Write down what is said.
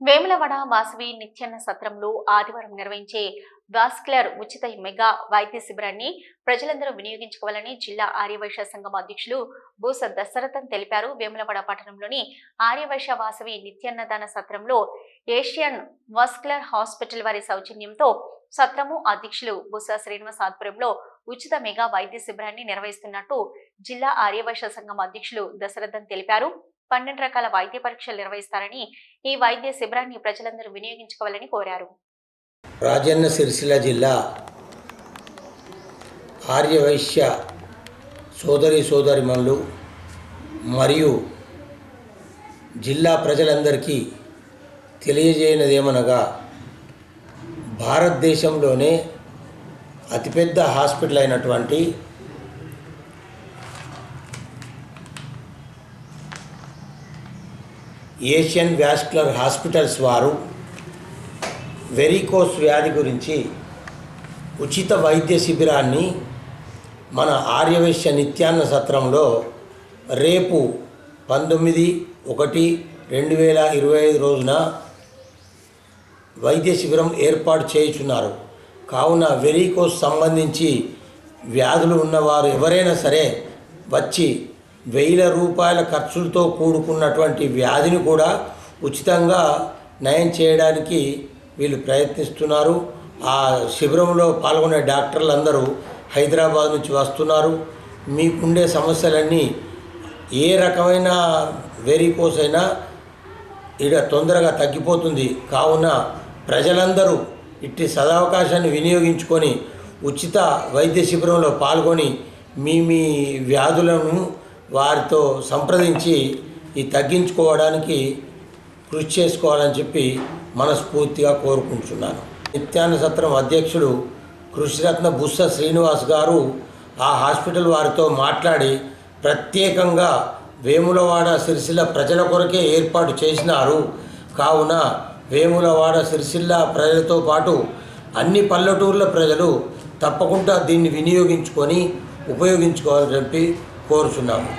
వేములవాడ వాసవి నిత్యాన్న సత్రంలో ఆదివారం నిర్వహించే వాస్కులర్ ఉచిత మెగా వైద్య శిబిరాన్ని ప్రజలందరూ వినియోగించుకోవాలని జిల్లా ఆర్యవైశ్య సంఘం అధ్యక్షులు బూస దశరథన్ తెలిపారు. వేములవాడ పట్టణంలోని ఆర్యవైశ్య వాసవి నిత్యాన్నదాన సత్రంలో ఏషియన్ వాస్కులర్ హాస్పిటల్ వారి సౌజన్యంతో సత్రము అధ్యక్షులు బుస శ్రీనివాస్ ఆధ్వర్యంలో ఉచిత మెగా వైద్య శిబిరాన్ని నిర్వహిస్తున్నట్టు జిల్లా ఆర్యవైశ్య సంఘం అధ్యక్షులు దశరథన్ తెలిపారు. పన్నెండు రకాల వైద్య పరీక్షలు నిర్వహిస్తారని ఈ వైద్య శిబిరాన్ని ప్రజలందరూ వినియోగించుకోవాలని కోరారు. రాజన్న సిరిసిల్ల జిల్లా ఆర్యవైశ్య సోదరి సోదరిమణులు మరియు జిల్లా ప్రజలందరికీ తెలియజేయనదేమనగా భారతదేశంలోనే అతిపెద్ద హాస్పిటల్ అయినటువంటి ఏషియన్ వ్యాస్కులర్ హాస్పిటల్స్ వారు వెరికోస్ వ్యాధి గురించి ఉచిత వైద్య శిబిరాన్ని మన ఆర్యవేశ్య నిత్యాన్న సత్రంలో రేపు పంతొమ్మిది ఒకటి రెండు వేల ఇరవై ఐదు రోజున వైద్య శిబిరం ఏర్పాటు చేయుచున్నారు. కావున వెరికోస్ సంబంధించి వ్యాధులు ఉన్నవారు ఎవరైనా సరే వచ్చి వేల రూపాయల ఖర్చులతో కూడుకున్నటువంటి వ్యాధిని కూడా ఉచితంగా నయం చేయడానికి వీళ్ళు ప్రయత్నిస్తున్నారు. ఆ శిబిరంలో పాల్గొనే డాక్టర్లు అందరూ హైదరాబాద్ నుంచి వస్తున్నారు. మీకుండే సమస్యలన్నీ ఏ రకమైన వెరికోస్ అయినా ఇక తొందరగా తగ్గిపోతుంది. కావున ప్రజలందరూ ఇట్టి సదావకాశాన్ని వినియోగించుకొని ఉచిత వైద్య శిబిరంలో పాల్గొని మీ మీ వ్యాధులను వారితో సంప్రదించి ఈ తగ్గించుకోవడానికి కృషి చేసుకోవాలని చెప్పి మనస్ఫూర్తిగా కోరుకుంటున్నాను. నిత్యాన్న సత్రం అధ్యక్షుడు కృషిరత్న బుస్స శ్రీనివాస్ గారు ఆ హాస్పిటల్ వారితో మాట్లాడి ప్రత్యేకంగా వేములవాడ సిరిసిల్ల ప్రజల కొరకే ఏర్పాటు చేసినారు. కావున వేములవాడ సిరిసిల్ల ప్రజలతో పాటు అన్ని పల్లెటూర్ల ప్రజలు తప్పకుండా దీన్ని వినియోగించుకొని ఉపయోగించుకోవాలని చెప్పి కోరుచున్నాము.